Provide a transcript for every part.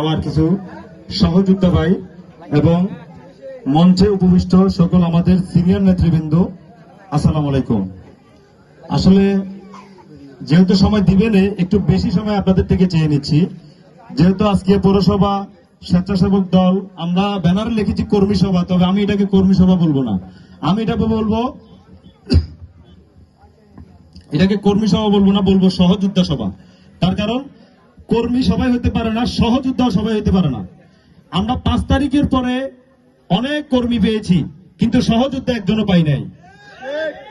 আমার কিছু সহযোদ্ধা ভাই এবং মঞ্চে উপবিষ্ট সকল আমাদের সিনিয়র নেতৃবৃন্দ, আসসালামু আলাইকুম। আসলে যেহেতু সময় একটু বেশি সময় আপনাদের থেকে চেয়ে নিচ্ছি। যেহেতু আজকে পৌরসভা স্বেচ্ছাসেবক দল, আমরা ব্যানারে লিখেছি কর্মী সভা, তবে আমি এটাকে কর্মী সভা বলব না। আমি এটাকে বলব, এটাকে কর্মী সভা বলব না, বলব সহযোদ্ধা সভা। তার কারণ কর্মী সবাই হতে পারে না, সহযোদ্ধা সবাই হতে পারে না। আমরা পাঁচ তারিখের পরে অনেক কর্মী পেয়েছি, কিন্তু সহযোদ্ধা একজনও পাই নাই।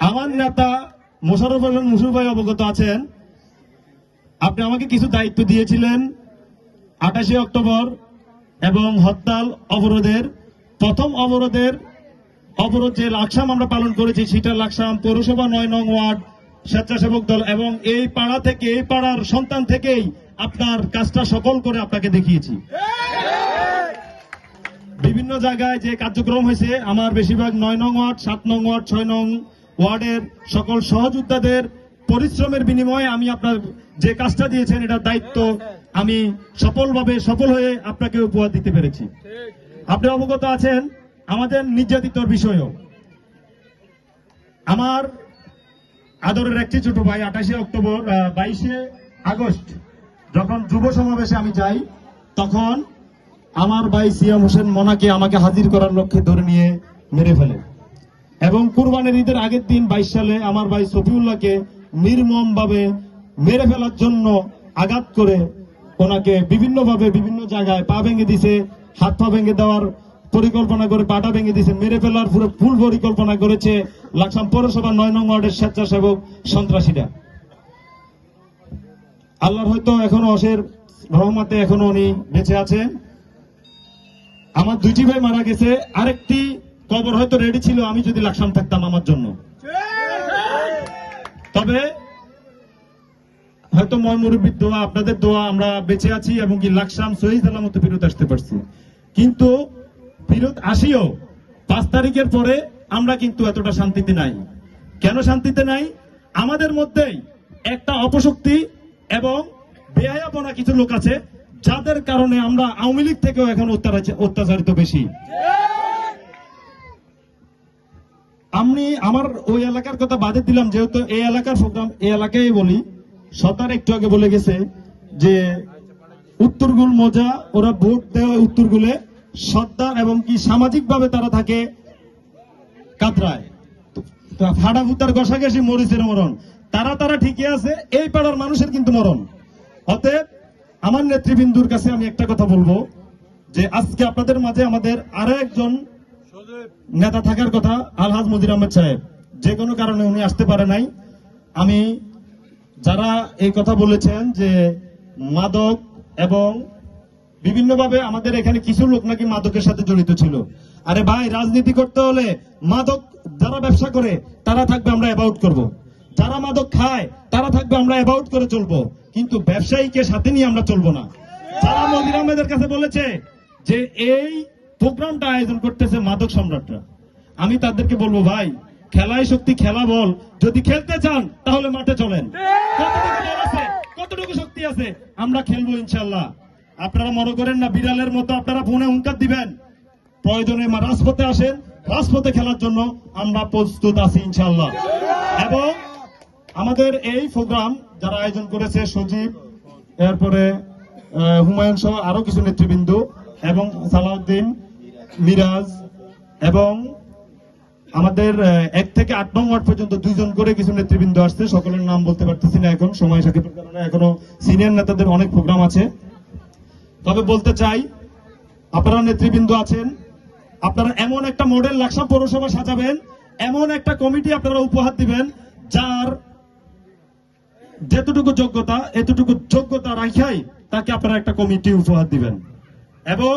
আমার নেতা মোশারফ হোসেন মুসুর ভাই অবগত আছেন। আপনি আমাকে কিছু দায়িত্ব দিয়েছিলেন আঠাশে অক্টোবর এবং হরতাল অবরোধের। প্রথম অবরোধের অবরোধ যে লাকসাম আমরা পালন করেছি, সেটা লাকসাম পৌরসভা নয় নং ওয়ার্ড স্বেচ্ছাসেবক দল এবং এই পাড়া থেকে, এই পাড়ার সন্তান থেকেই আপনার কাজটা সফল করে আপনাকে দেখিয়েছি। বিভিন্ন জায়গায় যে কার্যক্রম হয়েছে, আমার বেশিরভাগ নয় নং ওয়ার্ড, সাত নং ওয়ার্ড, ছয় নং ওয়ার্ডের সকল সহযোদ্ধাদের পরিশ্রমের বিনিময়ে আমি আপনার যে কাজটা দিয়েছেন, এটার দায়িত্ব আমি সফলভাবে সফল হয়ে আপনাকে উপহার দিতে পেরেছি। আপনি অবগত আছেন, আমাদের নির্যাতিতর বিষয়েও। আমার আদরের একটি ছোট ভাই আঠাশে অক্টোবর বাইশে আগস্ট, যখন যুব সমাবেশে আমি যাই, তখন আমার ভাই সিয়াম হোসেন মনাকে আমাকে হাজির করার লক্ষ্যে ধরে নিয়ে মেরে ফেলে। এবং কুরবানের ঈদের আগের দিন, বাইশ সালে আমার ভাই সফিউল্লাহকে নির্মম ভাবে মেরে ফেলার জন্য আঘাত করে ওনাকে বিভিন্নভাবে বিভিন্ন জায়গায় পা ভেঙে দিছে, হাত পা ভেঙে দেওয়ার পরিকল্পনা করে পাটা ভেঙে দিছে মেরে ফেলার পুরো ফুল পরিকল্পনা করেছে লাকসাম পৌরসভা নয় নং ওয়ার্ডের স্বেচ্ছাসেবক সন্ত্রাসীরা। আল্লাহর হয়তো এখনও অসের রহমতে এখনও উনি বেঁচে আছে আমার দুইটি ভাই মারা গেছে, আরেকটি কবর হয়তো রেডি ছিল, আমি যদি লাকসাম থাকতাম আমার জন্য। তবে হয়তো ময় মুরব্বীর দোয়া, আপনাদের দোয়া আমরা বেঁচে আছি এবং কি লাকসাম সহিদ আলামত ফিরত আসতে পারছি। কিন্তু ফিরত আসিও। পাঁচ তারিখের পরে আমরা কিন্তু এতটা শান্তিতে নাই। কেন শান্তিতে নাই? আমাদের মধ্যেই একটা অপশক্তি এবং বেহায়াপনা কিছু লোক আছে, যাদের কারণে আমরা আওয়ামী লীগ থেকেও এখন অত্যাচারিত বেশি। আমি আমার ওই এলাকার কথা বাদে দিলাম, যেহেতু এই এলাকার প্রোগ্রাম, এই এলাকায় বলি। সতার একটু আগে বলে গেছে যে, উত্তরগুল মজা, ওরা ভোট দেওয়া উত্তরগুলে। সর্দার এবং কি সামাজিক ভাবে তারা থাকে? কাতরায়। ফাটা ফুতার ঘষাঘষি মরিচের মরণ। তারা তারা ঠিকই আছে, এই পাড়ার মানুষের কিন্তু মরণ। অতএব আমার নেতৃবৃন্দুর কাছে আমি একটা কথা বলব, যে আজকে আপনাদের মাঝে আমাদের আরও একজন নেতা থাকার কথা, আলহাজ মদির আহমেদ সাহেব। যে কোনো কারণে উনি আসতে পারে নাই। আমি যারা এই কথা বলেছেন যে মাদক এবং বিভিন্নভাবে আমাদের এখানে কিছু লোক নাকি মাদকের সাথে জড়িত ছিল। আরে ভাই, রাজনীতি করতে হলে মাদক যারা ব্যবসা করে, তারা থাকবে আমরা অ্যাবাউট করব। যারা মাদক খায়, তারা থাকবে আমরা অ্যাবাউট করে চলবো। কিন্তু ব্যবসায়ীকে সাথে নিয়ে আমরা চলবো না। যারা মদির আহমেদের কাছে বলেছে যে এই প্রোগ্রামটা আয়োজন করতেছে মাদক সম্রাটরা, আমি তাদেরকে বলব, ভাই খেলায় শক্তি খেলা বল। যদি খেলতে চান, তাহলে মাঠে চলেন। কতটুকু শক্তি আছে? আমরা খেলব ইনশাল্লাহ আপনারা মনে করেন না, বিড়ালের মতো আপনারা ফোনে হুঙ্কার দিবেন? প্রয়োজনে রাজপথে আসেন। রাজপথে খেলার জন্য আমরা প্রস্তুত আছি ইনশাল্লাহ এবং আমাদের এই প্রোগ্রাম যারা আয়োজন করেছে, সজীব, এরপরে হুমায়ুন সহ আরও কিছু নেতৃবৃন্দ এবং সালাউদ্দিন, মিরাজ এবং আমাদের এক থেকে আট নং ওয়ার্ড পর্যন্ত দুইজন করে কিছু নেতৃবৃন্দ আসছে। সকলের নাম বলতে পারতেছি না এখন। সময় সাথে এখনও সিনিয়র নেতাদের অনেক প্রোগ্রাম আছে। তবে বলতে চাই, আপনারা নেতৃবৃন্দ আছেন, আপনারা এমন একটা মডেল লাকসাম পৌরসভা সাজাবেন, এমন একটা কমিটি আপনারা উপহার দিবেন, যার যেতটুকু যোগ্যতা, এতটুকু যোগ্যতা রাখাই তাকে আপনারা একটা কমিটি উপহার দিবেন। এবং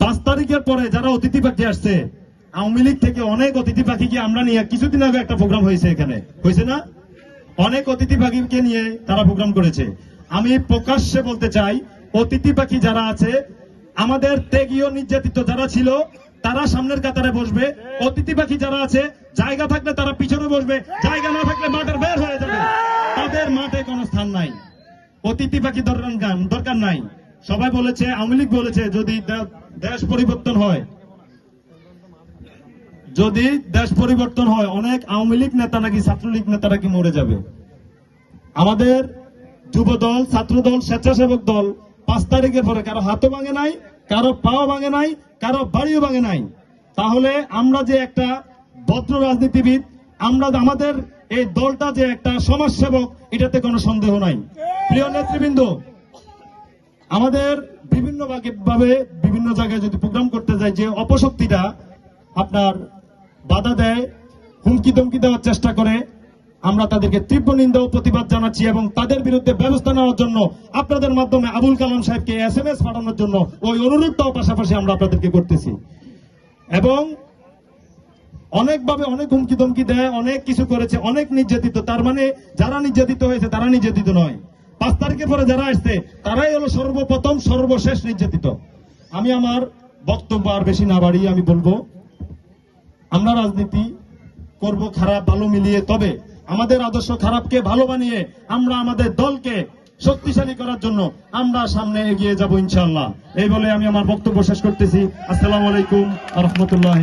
পাঁচ তারিখের পরে যারা অতিথি পাখি আসছে, আওয়ামী লীগ থেকে অনেক অতিথি পাখিকে আমরা নিয়ে কিছুদিন আগে একটা প্রোগ্রাম হয়েছে এখানে। হয়েছে না? অনেক অতিথি পাখিকে নিয়ে তারা প্রোগ্রাম করেছে। আমি প্রকাশ্যে বলতে চাই অতিথি পাখি যারা আছে, আমাদের ত্যাগীয় নির্যাতিত যারা ছিল, তারা সামনের কাতারে বসবে। অতিথি পাখি যারা আছে, জায়গা থাকলে তারা পিছনে বসবে, জায়গা না থাকলে মাঠের বের হয়ে যাবে। তাদের মাঠে কোনো স্থান নাই। অতিথি পাখি দরকার নাই। সবাই বলেছে, আওয়ামী লীগ বলেছে, যদি দেশ পরিবর্তন হয়, যদি দেশ পরিবর্তন হয়, অনেক আওয়ামী লীগ নেতা নাকি ছাত্রলীগ নেতা নাকি মরে যাবে। আমাদের যুব দল ছাত্র দল স্বেচ্ছাসেবক দল পাঁচ তারিখের পরে কারও হাতও ভাঙে নাই, কারও পাও ভাঙে নাই, কারও বাড়িও ভাঙে নাই। তাহলে আমরা যে একটা ভদ্র রাজনীতিবিদ, আমরা আমাদের এই দলটা যে একটা সমাজসেবক, এটাতে কোনো সন্দেহ নাই। প্রিয় নেতৃবৃন্দ, আমাদের বিভিন্ন ভাবে বিভিন্ন জায়গায় যদি প্রোগ্রাম করতে যাই, যে অপশক্তিটা আপনার বাধা দেয় হুমকি দমকি দেওয়ার চেষ্টা করে আমরা তাদেরকে তীব্র নিন্দা ও প্রতিবাদ জানাচ্ছি এবং তাদের বিরুদ্ধে ব্যবস্থা নেওয়ার জন্য আপনাদের মাধ্যমে আবুল কালাম সাহেবকে এস এম এস পাঠানোর জন্য ওই অনুরোধটাও পাশাপাশি আমরা আপনাদেরকে করতেছি। এবং অনেকভাবে অনেক হুমকি দমকি দেয়, অনেক কিছু করেছে, অনেক নির্যাতিত। তার মানে যারা নির্যাতিত হয়েছে, তারা নির্যাতিত নয়। পাঁচ তারিখের পরে যারা আসছে, তারাই হলো সর্বপ্রথম সর্বশেষ নির্যাতিত। আমি আমার বক্তব্য আর বেশি না বাড়িয়ে আমি বলব, আমরা রাজনীতি করব খারাপ ভালো মিলিয়ে, তবে আমাদের আদর্শ খারাপকে ভালো বানিয়ে আমরা আমাদের দলকে শক্তিশালী করার জন্য আমরা সামনে এগিয়ে যাব ইনশাল্লাহ এই বলে আমি আমার বক্তব্য শেষ করতেছি। আসসালামু আলাইকুম রহমতুল্লাহ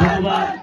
ধন্যবাদ।